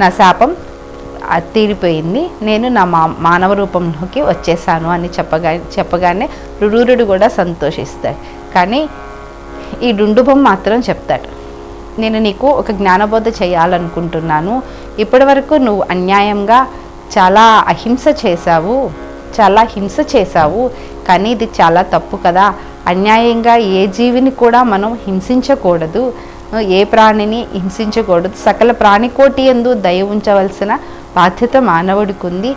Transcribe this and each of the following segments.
నా శాపం తీరిపోయింది. నేను నా మా మానవ రూపంలోకి వచ్చేసాను అని చెప్పగా చెప్పగానే రురురుడు కూడా సంతోషిస్తాడు. కానీ ఈ డుండుబం మాత్రం చెప్తాడు. నేను నీకు ఒక జ్ఞానబోధ చేయాలనుకుంటున్నాను. ఇప్పటి వరకు నువ్వు అన్యాయంగా చాలా అహింస చేశావు చాలా హింస చేశావు. కానీ ఇది చాలా తప్పు కదా. అన్యాయంగా ఏ జీవిని కూడా మనం హింసించకూడదు. ఏ ప్రాణిని హింసించకూడదు. సకల ప్రాణికోటి ఎందు దయ ఉంచవలసిన బాధ్యత మానవుడికి ఉంది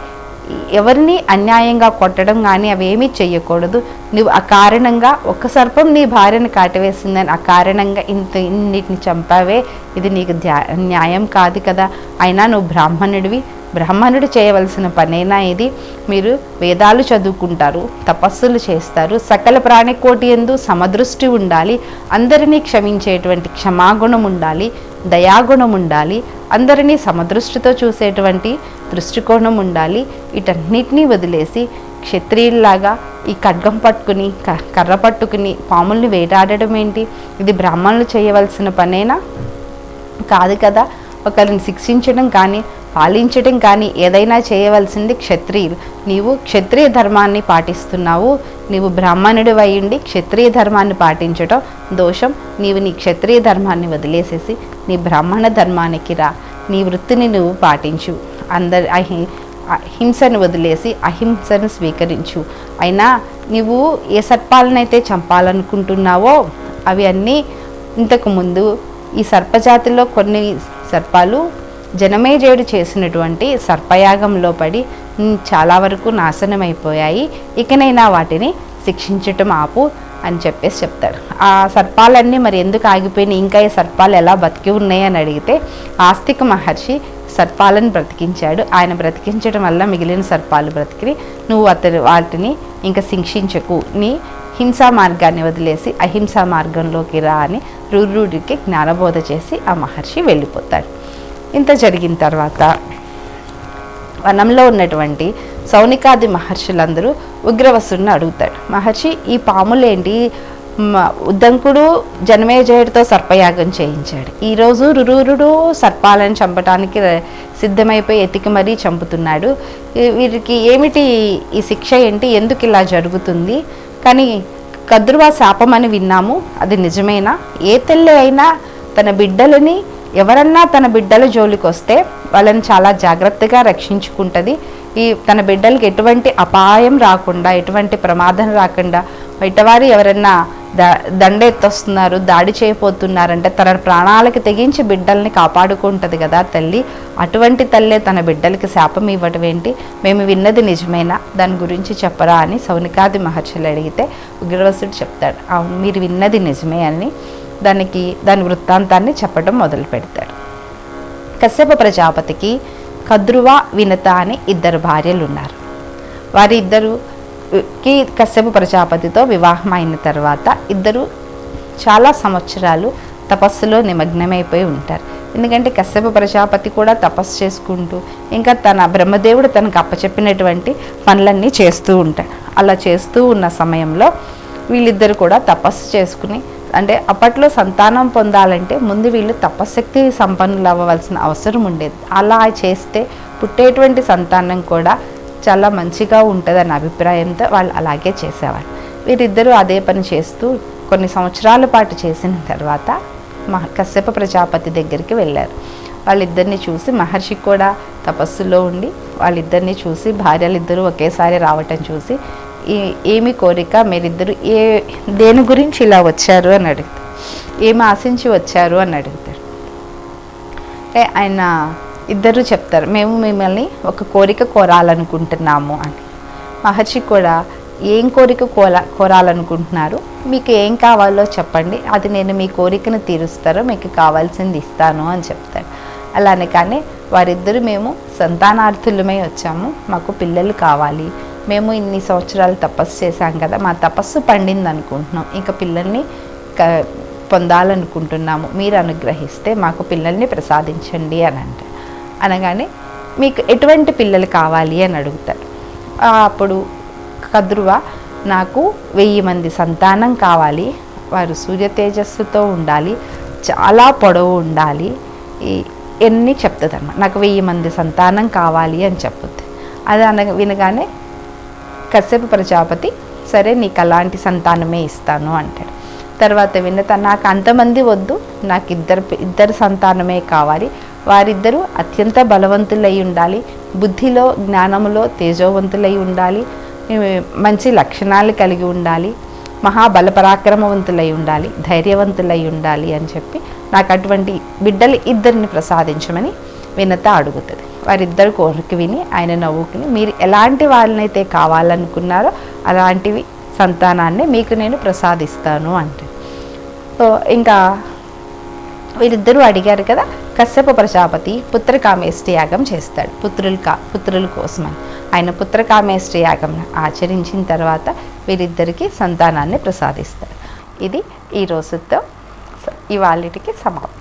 ఎవరిని అన్యాయంగా కొట్టడం కానీ అవేమీ చేయకూడదు నువ్వు ఆ కారణంగా ఒక సర్పం నీ భార్యను కాటవేసిందని ఆ కారణంగా ఇంత ఇన్నిటిని చంపావే? ఇది నీకు ధ్యా- న్యాయం కాదు కదా. అయినా నువ్వు బ్రాహ్మణుడివి. బ్రాహ్మణుడు చేయవలసిన పనేనా ఇది? మీరు వేదాలు చదువుకుంటారు తపస్సులు చేస్తారు సకల ప్రాణికోటి ఎందు సమదృష్టి ఉండాలి అందరినీ క్షమించేటువంటి క్షమాగుణం ఉండాలి దయాగుణం ఉండాలి అందరినీ సమదృష్టితో చూసేటువంటి దృష్టికోణం ఉండాలి వీటన్నిటినీ వదిలేసి క్షత్రియుల్లాగా ఈ ఖడ్గం పట్టుకుని క- కర్ర పట్టుకుని పాముల్ని వేటాడడం ఏంటి? ఇది బ్రాహ్మణులు చేయవలసిన పనేనా? కాదు కదా ఒకరిని శిక్షించడం కానీ పాలించటం కానీ ఏదైనా చేయవలసింది క్షత్రియులు. నీవు క్షత్రియ ధర్మాన్ని పాటిస్తున్నావు. నీవు బ్రాహ్మణుడు అయ్యుండి క్షత్రియ ధర్మాన్ని పాటించటం దోషం. నీవు నీ క్షత్రియ ధర్మాన్ని వదిలేసేసి నీ బ్రాహ్మణ ధర్మానికి రా. నీ వృత్తిని నువ్వు పాటించు. అందరి అహి హింసను వదిలేసి అహింసను స్వీకరించు. అయినా నీవు ఏ సర్పాలనైతే చంపాలనుకుంటున్నావో అవి అన్నీ ఇంతకుముందు ఈ సర్పజాతిలో కొన్ని సర్పాలు జనమేజయుడు చేసినటువంటి సర్పయాగంలో పడి చాలా వరకు నాశనమైపోయాయి. ఇకనైనా వాటిని శిక్షించటం ఆపు అని చెప్పేసి చెప్తాడు. ఆ సర్పాలన్నీ మరి ఎందుకు ఆగిపోయినాయి? ఇంకా ఈ సర్పాలు ఎలా బతికి ఉన్నాయి అని అడిగితే ఆస్తిక మహర్షి సర్పాలను బ్రతికించాడు. ఆయన బ్రతికించడం వల్ల మిగిలిన సర్పాలు బ్రతికి నువ్వు అతడు వాటిని ఇంకా శిక్షించకు. నీ హింసా మార్గాన్ని వదిలేసి అహింసా మార్గంలోకి రా అని రురుడికి జ్ఞానబోధ చేసి ఆ మహర్షి వెళ్ళిపోతాడు. ఇంత జరిగిన తర్వాత వనంలో ఉన్నటువంటి సౌనికాది మహర్షులందరూ ఉగ్రవసుడిని అడుగుతాడు మహర్షి ఈ పాములేంటి? ఉద్దంకుడు జనమేజయుడితో సర్పయాగం చేయించాడు. ఈరోజు రురురుడు సర్పాలను చంపటానికి సిద్ధమైపోయి ఎతికి మరీ చంపుతున్నాడు. వీరికి ఏమిటి ఈ శిక్ష ఏంటి? ఎందుకు ఇలా జరుగుతుంది? కానీ కద్రువా శాపం అని విన్నాము. అది నిజమేనా? ఏ తల్లి అయినా తన బిడ్డలని ఎవరన్నా తన బిడ్డల జోలికి వస్తే వాళ్ళని చాలా జాగ్రత్తగా రక్షించుకుంటుంది. ఈ తన బిడ్డలకి ఎటువంటి అపాయం రాకుండా ఎటువంటి ప్రమాదం రాకుండా బయటవారు ఎవరన్నా ద దండెత్తొస్తున్నారు దాడి చేయబోతున్నారంటే తన ప్రాణాలకు తెగించి బిడ్డల్ని కాపాడుకుంటుంది కదా తల్లి. అటువంటి తల్లే తన బిడ్డలకి శాపం ఇవ్వటం ఏంటి? మేము విన్నది నిజమేనా? దాని గురించి చెప్పరా అని సౌనికాది మహర్షులు అడిగితే ఉగ్రవసుడు చెప్తాడు. అవును మీరు విన్నది నిజమే అని. దానికి దాని వృత్తాంతాన్ని చెప్పడం మొదలు పెడతాడు. కశ్యప ప్రజాపతికి కద్రువ వినత అని ఇద్దరు భార్యలు ఉన్నారు వారి ఇద్దరు కశ్యప ప్రజాపతితో వివాహం అయిన తర్వాత ఇద్దరు చాలా సంవత్సరాలు తపస్సులో నిమగ్నమైపోయి ఉంటారు. ఎందుకంటే కశ్యప ప్రజాపతి కూడా తపస్సు చేసుకుంటూ ఇంకా తన బ్రహ్మదేవుడు తనకు అప్పచెప్పినటువంటి పనులన్నీ చేస్తూ ఉంటాడు. అలా చేస్తూ ఉన్న సమయంలో వీళ్ళిద్దరు కూడా తపస్సు చేసుకుని అంటే అప్పట్లో సంతానం పొందాలంటే ముందు వీళ్ళు తపశక్తి సంపన్నులు అవ్వవలసిన అవసరం ఉండేది. అలా చేస్తే పుట్టేటువంటి సంతానం కూడా చాలా మంచిగా ఉంటుందన్న అభిప్రాయంతో వాళ్ళు అలాగే చేసేవారు. వీరిద్దరూ అదే పని చేస్తూ కొన్ని సంవత్సరాల పాటు చేసిన తర్వాత మహ కశ్యప ప్రజాపతి దగ్గరికి వెళ్ళారు. వాళ్ళిద్దరిని చూసి మహర్షి కూడా తపస్సులో ఉండి వాళ్ళిద్దరిని చూసి భార్యలిద్దరూ ఒకేసారి రావటం చూసి ఏమి కోరిక మీరిద్దరు ఏ దేని గురించి ఇలా వచ్చారు అని అడుగుతారు ఏమి ఆశించి వచ్చారు అని అడుగుతారు అంటే ఆయన ఇద్దరు చెప్తారు మేము మిమ్మల్ని ఒక కోరిక కోరాలనుకుంటున్నాము అని. మహర్షి కూడా ఏం కోరిక కోరా కోరాలనుకుంటున్నారు? మీకు ఏం కావాలో చెప్పండి అది నేను మీ కోరికను తీరుస్తారో మీకు కావాల్సింది ఇస్తాను అని చెప్తాడు. అలానే కానీ వారిద్దరు మేము సంతానార్థులమై వచ్చాము మాకు పిల్లలు కావాలి మేము ఇన్ని సంవత్సరాలు తపస్సు చేశాం కదా మా తపస్సు పండింది అనుకుంటున్నాం. ఇంకా పిల్లల్ని క పొందాలనుకుంటున్నాము. మీరు అనుగ్రహిస్తే మాకు పిల్లల్ని ప్రసాదించండి అని అంటారు అనగానే మీకు ఎటువంటి పిల్లలు కావాలి అని అడుగుతారు. అప్పుడు కద్రువ నాకు వెయ్యి మంది సంతానం కావాలి. వారు సూర్య తేజస్సుతో ఉండాలి. చాలా పొడవు ఉండాలి. ఈ ఎన్ని చెప్తుంది అన్నమాట నాకు వెయ్యి మంది సంతానం కావాలి అని చెప్పుద్ది అది అన వినగానే కశ్యప ప్రజాపతి సరే నీకు అలాంటి సంతానమే ఇస్తాను అంటాడు. తర్వాత వినత నాకు అంతమంది వద్దు నాకు ఇద్దరు ఇద్దరు సంతానమే కావాలి. వారిద్దరూ అత్యంత బలవంతులై ఉండాలి. బుద్ధిలో జ్ఞానములో తేజోవంతులై ఉండాలి. మంచి లక్షణాలు కలిగి ఉండాలి. మహాబల పరాక్రమవంతులై ఉండాలి. ధైర్యవంతులై ఉండాలి అని చెప్పి నాకు అటువంటి బిడ్డలు ఇద్దరిని ప్రసాదించమని వినత అడుగుతుంది. వారిద్దరు కోరిక విని ఆయన నవ్వుకుని మీరు ఎలాంటి వాళ్ళనైతే కావాలనుకున్నారో అలాంటివి సంతానాన్ని మీకు నేను ప్రసాదిస్తాను అంటే సో ఇంకా వీరిద్దరూ అడిగారు కదా కశ్యప ప్రజాపతి పుత్రకామేష్టి యాగం చేస్తాడు. పుత్రులు కా పుత్రుల కోసమని. ఆయన పుత్రకామేష్టి యాగం ఆచరించిన తర్వాత వీరిద్దరికి సంతానాన్ని ప్రసాదిస్తాడు ఇది ఈ రోజుతో స- ఇవాళకి సమాప్తం.